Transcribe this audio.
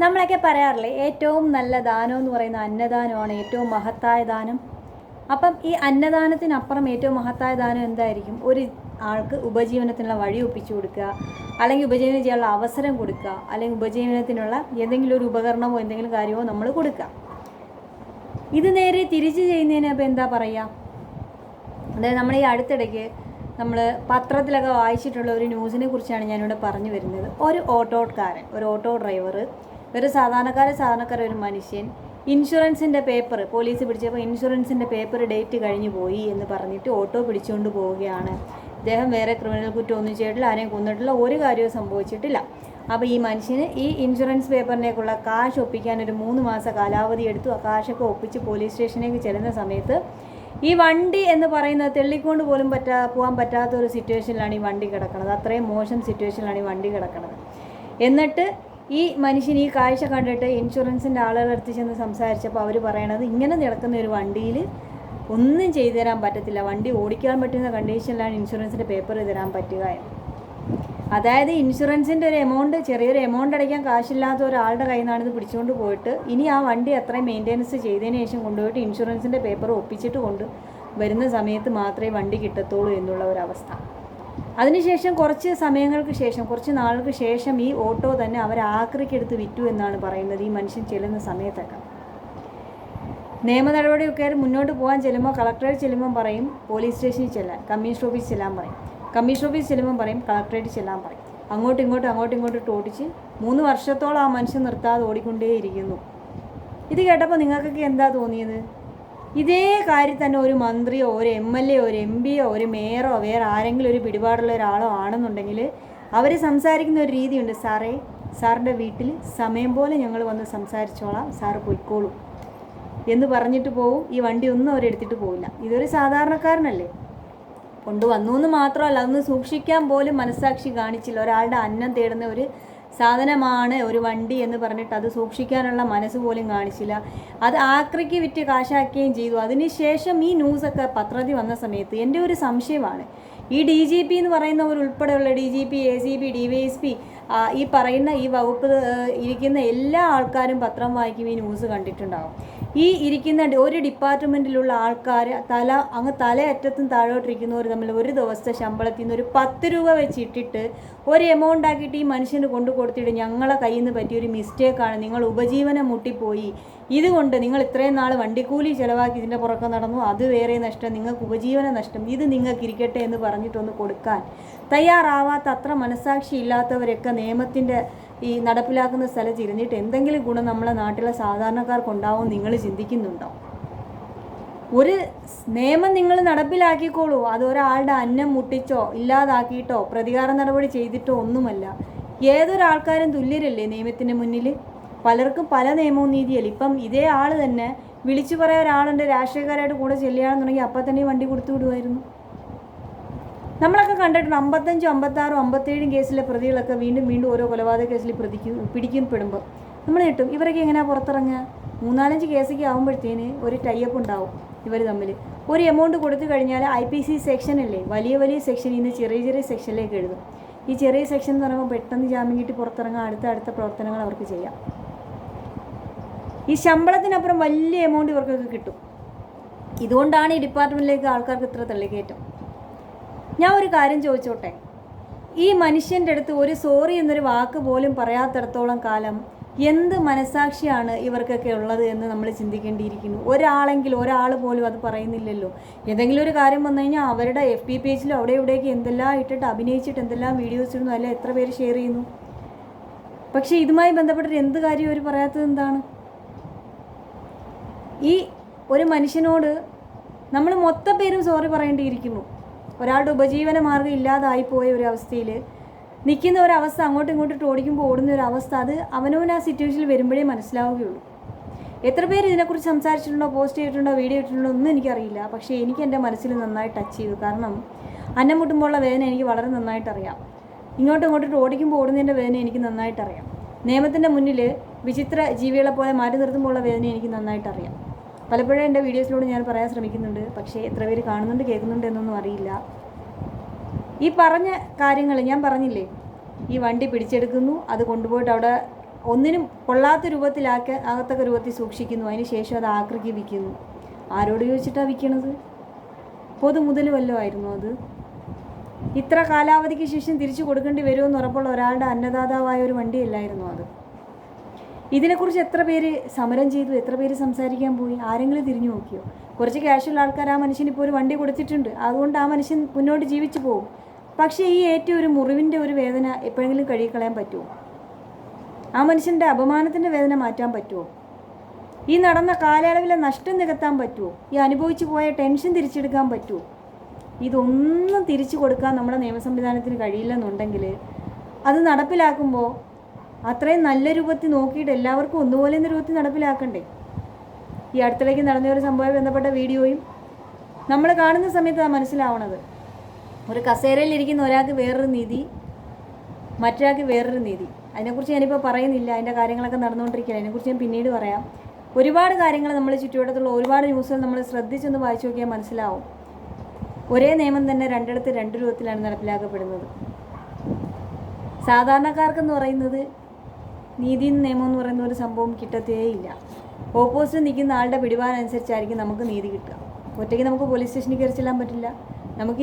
നമ്മളൊക്കെ പറയാറില്ലേ ഏറ്റവും നല്ല ദാനം എന്ന് പറയുന്ന അന്നദാനമാണ് ഏറ്റവും മഹത്തായ ദാനം. അപ്പം ഈ അന്നദാനത്തിനപ്പുറം ഏറ്റവും മഹത്തായ ദാനം എന്തായിരിക്കും? ഒരു ആൾക്ക് ഉപജീവനത്തിനുള്ള വഴി ഒപ്പിച്ചു കൊടുക്കുക അല്ലെങ്കിൽ ഉപജീവനം ചെയ്യാനുള്ള അവസരം കൊടുക്കുക അല്ലെങ്കിൽ ഉപജീവനത്തിനുള്ള എന്തെങ്കിലും ഒരു ഉപകരണമോ എന്തെങ്കിലും കാര്യമോ നമ്മൾ കൊടുക്കുക. ഇത് നേരെ തിരിച്ച് ചെയ്യുന്നതിന് അപ്പോൾ എന്താ പറയുക? അതായത് നമ്മൾ ഈ അടുത്തിടയ്ക്ക് നമ്മൾ പത്രത്തിലൊക്കെ വായിച്ചിട്ടുള്ള ഒരു ന്യൂസിനെ കുറിച്ചാണ് ഞാനിവിടെ പറഞ്ഞു വരുന്നത്. ഒരു ഓട്ടോക്കാരൻ ഒരു ഓട്ടോ ഡ്രൈവർ ഒരു സാധാരണക്കാരെ സാധാരണക്കാരെ ഒരു മനുഷ്യൻ. ഇൻഷുറൻസിന്റെ പേപ്പർ പോലീസ് പിടിച്ചപ്പോൾ ഇൻഷുറൻസിന്റെ പേപ്പർ ഡേറ്റ് കഴിഞ്ഞു പോയി എന്ന് പറഞ്ഞിട്ട് ഓട്ടോ പിടിച്ചുകൊണ്ട് പോവുകയാണ്. ഇദ്ദേഹം വേറെ ക്രിമിനൽ കുറ്റം ഒന്നും ചെയ്തിട്ടില്ല ആരെയും കൊന്നിട്ടില്ല ഒരു കാര്യവും സംഭവിച്ചിട്ടില്ല. അപ്പോൾ ഈ മനുഷ്യന് ഈ ഇൻഷുറൻസ് പേപ്പറിനേക്കുള്ള കാശ് ഒപ്പിക്കാൻ ഒരു മൂന്ന് മാസ കാലാവധി എടുത്തു. ആ കാശൊക്കെ ഒപ്പിച്ച് പോലീസ് സ്റ്റേഷനിലേക്ക് ചെല്ലുന്ന സമയത്ത് ഈ വണ്ടി എന്ന് പറയുന്നത് തെള്ളിക്കൊണ്ട് പോലും പറ്റാ പോകാൻ പറ്റാത്ത ഒരു സിറ്റുവേഷനിലാണ് ഈ വണ്ടി കിടക്കുന്നത്. അത്രയും മോശം സിറ്റുവേഷനിലാണ് ഈ വണ്ടി കിടക്കുന്നത്. എന്നിട്ട് ഈ മനുഷ്യൻ ഈ കാഴ്ച കണ്ടിട്ട് ഇൻഷുറൻസിന്റെ ആളുകളുടെ അടുത്ത് ചെന്ന് സംസാരിച്ചപ്പോൾ അവർ പറയണത് ഇങ്ങനെ നടക്കുന്ന ഒരു വണ്ടിയിൽ ഒന്നും ചെയ്തു തരാൻ പറ്റത്തില്ല. വണ്ടി ഓടിക്കാൻ പറ്റുന്ന കണ്ടീഷനിലാണ് ഇൻഷുറൻസിന്റെ പേപ്പർ തരാൻ പറ്റുക അതായത് ഇൻഷുറൻസിന്റെ ഒരു എമൗണ്ട് ചെറിയൊരു എമൗണ്ട് അടയ്ക്കാൻ കാശില്ലാത്ത ഒരാളുടെ കയ്യിൽ നിന്നാണ് ഇത് പിടിച്ചുകൊണ്ട് പോയിട്ട് ഇനി ആ വണ്ടി അത്രയും മെയിന്റെനൻസ് ചെയ്തതിന് ശേഷം കൊണ്ടുപോയിട്ട് ഇൻഷുറൻസിന്റെ പേപ്പർ ഒപ്പിച്ചിട്ട് കൊണ്ട് വരുന്ന സമയത്ത് മാത്രമേ വണ്ടി കിട്ടത്തുള്ളൂ എന്നുള്ള ഒരവസ്ഥ അതിനുശേഷം കുറച്ച് സമയങ്ങൾക്ക് ശേഷം കുറച്ച് നാളുകൾക്ക് ശേഷം ഈ ഓട്ടോ തന്നെ അവർ ആക്രിക്കെടുത്ത് വിറ്റു എന്നാണ് പറയുന്നത് ഈ മനുഷ്യൻ ചെല്ലുന്ന സമയത്തൊക്കെ. നിയമ നടപടിയൊക്കെ മുന്നോട്ട് പോകാൻ ചെല്ലുമ്പോൾ കളക്ടറേറ്റ് ചെല്ലുമ്പോൾ പറയും പോലീസ് സ്റ്റേഷനിൽ ചെല്ലാൻ കമ്മീഷണർ ഓഫീസ് ചെല്ലാൻ പറയും. കമ്മീഷണർ ഓഫീസ് ചെല്ലുമ്പോൾ പറയും കളക്ടറേറ്റ് ചെല്ലാൻ പറയും. അങ്ങോട്ടും ഇങ്ങോട്ടും അങ്ങോട്ടും ഇങ്ങോട്ടും ഓടിച്ച് മൂന്ന് വർഷത്തോളം ആ മനുഷ്യൻ നിർത്താതെ ഓടിക്കൊണ്ടേയിരിക്കുന്നു. ഇത് കേട്ടപ്പോൾ നിങ്ങൾക്കൊക്കെ എന്താ തോന്നിയത്? ഇതേ കാര്യം തന്നെ ഒരു മന്ത്രിയോ ഒരു എം എൽ എ ഒരു എം പിയോ ഒരു മേയറോ വേറെ ആരെങ്കിലും ഒരു പിടിപാടുള്ള ഒരാളോ ആണെന്നുണ്ടെങ്കിൽ അവർ സംസാരിക്കുന്ന ഒരു രീതിയുണ്ട്. സാറേ സാറിന്റെ വീട്ടിൽ സമയം പോലെ ഞങ്ങൾ വന്ന് സംസാരിച്ചോളാം. സാറ് പോയിക്കോളും. എന്ന് പറഞ്ഞിട്ട് പോവും. ഈ വണ്ടി ഒന്നും അവരെടുത്തിട്ട് പോവില്ല. ഇതൊരു സാധാരണക്കാരനല്ലേ? കൊണ്ടുവന്നു എന്ന് മാത്രമല്ല അതൊന്ന് സൂക്ഷിക്കാൻ പോലും മനസ്സാക്ഷി കാണിച്ചില്ല. ഒരാളുടെ അന്നം തേടുന്ന ഒരു സാധനമാണ് ഒരു വണ്ടി എന്ന് പറഞ്ഞിട്ട് അത് സൂക്ഷിക്കാനുള്ള മനസ്സ് പോലും കാണിച്ചില്ല. അത് ആക്രിക്ക് വിറ്റ് കാശാക്കുകയും ചെയ്തു. അതിനുശേഷം ഈ ന്യൂസൊക്കെ പത്രത്തിൽ വന്ന സമയത്ത് എന്റെ ഒരു സംശയമാണ്. ഈ ഡി ജി പി എന്ന് പറയുന്നവർ ഉൾപ്പെടെയുള്ള D G P A C P D Y S P ഈ പറയുന്ന ഈ വകുപ്പ് ഇരിക്കുന്ന എല്ലാ ആൾക്കാരും പത്രം വായിക്കും ഈ ന്യൂസ് കണ്ടിട്ടുണ്ടാവും. ഈ ഇരിക്കുന്ന ഒരു ഡിപ്പാർട്ട്മെന്റിലുള്ള ആൾക്കാർ തല അങ്ങ് തലയറ്റത്തും താഴോട്ടിരിക്കുന്നവർ തമ്മിൽ ഒരു ദിവസത്തെ ശമ്പളത്തിൽ നിന്ന് ഒരു പത്ത് രൂപ വെച്ചിട്ടിട്ട് ഒരു എമൗണ്ട് ആക്കിയിട്ട് ഈ മനുഷ്യന് കൊണ്ടു കൊടുത്തിട്ട് ഞങ്ങളെ കയ്യിൽ നിന്ന് പറ്റിയൊരു മിസ്റ്റേക്കാണ് നിങ്ങൾ ഉപജീവനം മുട്ടിപ്പോയി. ഇതുകൊണ്ട് നിങ്ങൾ ഇത്രയും നാൾ വണ്ടിക്കൂലി ചിലവാക്കി ഇതിന്റെ പുറക്കെ നടന്നു. അത് വേറെ നഷ്ടം. നിങ്ങൾക്ക് ഉപജീവന നഷ്ടം. ഇത് നിങ്ങൾക്ക് ഇരിക്കട്ടെ എന്ന് പറഞ്ഞിട്ടൊന്ന് കൊടുക്കാൻ തയ്യാറാവാത്ത അത്ര മനസാക്ഷി ഇല്ലാത്തവരൊക്കെ നിയമത്തിന്റെ ഈ നടപ്പിലാക്കുന്ന സ്ഥലത്ത് ഇരുന്നിട്ട് എന്തെങ്കിലും ഗുണം നമ്മളെ നാട്ടിലെ സാധാരണക്കാർക്കുണ്ടാവും നിങ്ങൾ ചിന്തിക്കുന്നുണ്ടോ? ഒരു നിയമം നിങ്ങൾ നടപ്പിലാക്കിക്കോളൂ. അത് ഒരാളുടെ അന്നം മുട്ടിച്ചോ ഇല്ലാതാക്കിയിട്ടോ പ്രതികാര നടപടി ചെയ്തിട്ടോ ഒന്നുമല്ല. ഏതൊരാൾക്കാരും തുല്യരല്ലേ നിയമത്തിന് മുന്നിൽ? പലർക്കും പല നിയമവും നീതിയല്ല. ഇപ്പം ഇതേ ആൾ തന്നെ വിളിച്ചു പറയാൻ ഒരാളുണ്ട് രാഷ്ട്രീയക്കാരായിട്ട് കൂടെ ചെല്ലുകയാണെന്നുണ്ടെങ്കിൽ അപ്പം തന്നെ വണ്ടി കൊടുത്തു വിടുമായിരുന്നു. നമ്മളൊക്കെ കണ്ടിട്ടുണ്ട് അമ്പത്തഞ്ചും അമ്പത്താറും അമ്പത്തേഴും കേസിലെ പ്രതികളൊക്കെ വീണ്ടും വീണ്ടും ഓരോ കൊലപാതക കേസിൽ പ്രതിക്കും പിടിക്കപ്പെടുമ്പോൾ നമ്മൾ കിട്ടും ഇവരൊക്കെ എങ്ങനെയാണ് പുറത്തിറങ്ങുക? മൂന്നാലഞ്ച് കേസൊക്കെ ആകുമ്പോഴത്തേന് ഒരു ടൈപ്പ് ഉണ്ടാവും ഇവർ തമ്മിൽ ഒരു എമൗണ്ട് കൊടുത്തു കഴിഞ്ഞാൽ ഐ പി സി സെക്ഷനല്ലേ വലിയ വലിയ സെക്ഷനിൽ നിന്ന് ചെറിയ ചെറിയ സെക്ഷനിലേക്ക് എഴുതും. ഈ ചെറിയ സെക്ഷൻ എന്ന് പറയുമ്പോൾ പെട്ടെന്ന് ജാമ്യം കിട്ടി പുറത്തിറങ്ങാൻ അടുത്ത അടുത്ത പ്രവർത്തനങ്ങൾ അവർക്ക് ചെയ്യാം. ഈ ശമ്പളത്തിനപ്പുറം വലിയ എമൗണ്ട് ഇവർക്കൊക്കെ കിട്ടും. ഇതുകൊണ്ടാണ് ഈ ഡിപ്പാർട്ട്മെന്റിലേക്ക് ആൾക്കാർക്ക് ഇത്ര തള്ളിക്കയറ്റം ഞാൻ ഒരു കാര്യം ചോദിച്ചോട്ടെ? ഈ മനുഷ്യന്റെ അടുത്ത് ഒരു സോറി എന്നൊരു വാക്ക് പോലും പറയാത്തിടത്തോളം കാലം എന്ത് മനസാക്ഷിയാണ് ഇവർക്കൊക്കെ ഉള്ളത് എന്ന് നമ്മൾ ചിന്തിക്കേണ്ടിയിരിക്കുന്നു? ഒരാളെങ്കിലും ഒരാൾ പോലും അത് പറയുന്നില്ലല്ലോ. ഏതെങ്കിലും ഒരു കാര്യം വന്നു കഴിഞ്ഞാൽ അവരുടെ എഫ് പി പേജിലും അവിടെ ഇവിടെയൊക്കെ എന്തെല്ലാം ഇട്ടിട്ട് അഭിനയിച്ചിട്ട് എന്തെല്ലാം വീഡിയോസ് ഇടുന്നു അല്ല എത്ര പേര് ഷെയർ ചെയ്യുന്നു? പക്ഷേ ഇതുമായി ബന്ധപ്പെട്ടിട്ട് എന്ത് കാര്യം അവർ പറയാത്തത് എന്താണ്? ഈ ഒരു മനുഷ്യനോട് നമ്മൾ മൊത്ത പേരും സോറി പറയേണ്ടിയിരിക്കുന്നു. ഒരാളുടെ ഉപജീവന മാർഗം ഇല്ലാതായി പോയ ഒരു അവസ്ഥയിൽ നിൽക്കുന്ന ഒരവസ്ഥ അങ്ങോട്ടും ഇങ്ങോട്ടും ഓടിക്കുമ്പോൾ ഓടുന്ന ഒരു അവസ്ഥ അത് അവനവൻ ആ സിറ്റുവേഷനിൽ വരുമ്പോഴേ മനസ്സിലാവുകയുള്ളൂ. എത്ര പേര് ഇതിനെക്കുറിച്ച് സംസാരിച്ചിട്ടുണ്ടോ പോസ്റ്റ് ചെയ്തിട്ടുണ്ടോ വീഡിയോ ഇട്ടിട്ടുണ്ടോ ഒന്നും എനിക്കറിയില്ല. പക്ഷേ എനിക്ക് എന്റെ മനസ്സിൽ നന്നായി ടച്ച് ചെയ്തു. കാരണം അന്നം മുട്ടുമ്പോഴുള്ള വേദന എനിക്ക് വളരെ നന്നായിട്ടറിയാം. ഇങ്ങോട്ടും ഇങ്ങോട്ടും ഓടിക്കുമ്പോൾ ഓടുന്നതിന്റെ വേദന എനിക്ക് നന്നായിട്ടറിയാം. നിയമത്തിന്റെ മുന്നിൽ വിചിത്ര ജീവികളെ പോലെ മാറ്റി നിർത്തുമ്പോഴുള്ള വേദന എനിക്ക് നന്നായിട്ട് അറിയാം പലപ്പോഴും എന്റെ വീഡിയോസിലൂടെ ഞാൻ പറയാൻ ശ്രമിക്കുന്നുണ്ട്. പക്ഷേ എത്ര പേര് കാണുന്നുണ്ട് കേൾക്കുന്നുണ്ട് എന്നൊന്നും അറിയില്ല. ഈ പറഞ്ഞ കാര്യങ്ങൾ ഞാൻ പറഞ്ഞില്ലേ? ഈ വണ്ടി പിടിച്ചെടുക്കുന്നു അത് കൊണ്ടുപോയിട്ട് അവിടെ ഒന്നിനും കൊള്ളാത്ത രൂപത്തിലാക്കി ആകത്തക്ക രൂപത്തിൽ സൂക്ഷിക്കുന്നു. അതിന് ശേഷം അത് ആക്രിക്ക് വിൽക്കുന്നു. ആരോട് ചോദിച്ചിട്ടാണ് വിൽക്കണത്? പൊതു മുതൽ വല്ലതും ആയിരുന്നു അത്. ഇത്ര കാലാവധിക്ക് ശേഷം തിരിച്ചു കൊടുക്കേണ്ടി വരുമെന്ന് ഉറപ്പുള്ള ഒരാളുടെ അന്നദാതാവായ ഒരു വണ്ടിയല്ലായിരുന്നു അത്. ഇതിനെക്കുറിച്ച് എത്ര പേര് സമരം ചെയ്തു? എത്ര പേര് സംസാരിക്കാൻ പോയി? ആരെങ്കിലും തിരിഞ്ഞു നോക്കിയോ? കുറച്ച് ക്യാഷുള്ള ആൾക്കാർ ആ മനുഷ്യന് ഇപ്പോൾ ഒരു വണ്ടി കൊടുത്തിട്ടുണ്ട്. അതുകൊണ്ട് ആ മനുഷ്യൻ മുന്നോട്ട് ജീവിച്ചു പോകും. പക്ഷേ ഈ ഏറ്റവും ഒരു മുറിവിന്റെ ഒരു വേദന എപ്പോഴെങ്കിലും കഴുകിക്കളയാൻ പറ്റുമോ? ആ മനുഷ്യന്റെ അപമാനത്തിന്റെ വേദന മാറ്റാൻ പറ്റുമോ? ഈ നടന്ന കാലയളവിലെ നഷ്ടം നികത്താൻ പറ്റുമോ? ഈ അനുഭവിച്ചു പോയ ടെൻഷൻ തിരിച്ചെടുക്കാൻ പറ്റുമോ? ഇതൊന്നും തിരിച്ചു കൊടുക്കാൻ നമ്മുടെ നിയമ സംവിധാനത്തിന് കഴിയില്ലെന്നുണ്ടെങ്കിൽ അത് നടപ്പിലാക്കുമ്പോൾ അത്രയും നല്ല രൂപത്തിൽ നോക്കിയിട്ട് എല്ലാവർക്കും ഒന്നുപോലെ എന്ന രൂപത്തിൽ നടപ്പിലാക്കണ്ടേ? ഈ അടുത്തിടയ്ക്ക് നടന്ന ഒരു സംഭവമായി ബന്ധപ്പെട്ട വീഡിയോയും നമ്മൾ കാണുന്ന സമയത്ത് ആ മനസ്സിലാവണത്. ഒരു കസേരയിൽ ഇരിക്കുന്ന ഒരാൾക്ക് വേറൊരു നീതി മറ്റൊരാൾക്ക് വേറൊരു നീതി. അതിനെക്കുറിച്ച് ഞാനിപ്പോൾ പറയുന്നില്ല. അതിന്റെ കാര്യങ്ങളൊക്കെ നടന്നുകൊണ്ടിരിക്കുകയാണ്. അതിനെക്കുറിച്ച് ഞാൻ പിന്നീട് പറയാം. ഒരുപാട് കാര്യങ്ങൾ നമ്മൾ ചുറ്റുവട്ടത്തുള്ള ഒരുപാട് ന്യൂസുകൾ നമ്മൾ ശ്രദ്ധിച്ചൊന്ന് വായിച്ചു നോക്കിയാൽ മനസ്സിലാവും. ഒരേ നിയമം തന്നെ രണ്ടിടത്ത് രണ്ട് രൂപത്തിലാണ് നടപ്പിലാക്കപ്പെടുന്നത്. സാധാരണക്കാർക്കെന്ന് പറയുന്നത് നീതി നിയമം എന്ന് പറയുന്ന ഒരു സംഭവം കിട്ടത്തേയില്ല ഓപ്പോസിറ്റ് നിൽക്കുന്ന ആളുടെ പിടിവാനനുസരിച്ചായിരിക്കും നമുക്ക് നീതി കിട്ടുക. ഒറ്റയ്ക്ക് നമുക്ക് പോലീസ് സ്റ്റേഷനിൽ കയറി ചെല്ലാൻ പറ്റില്ല. നമുക്ക്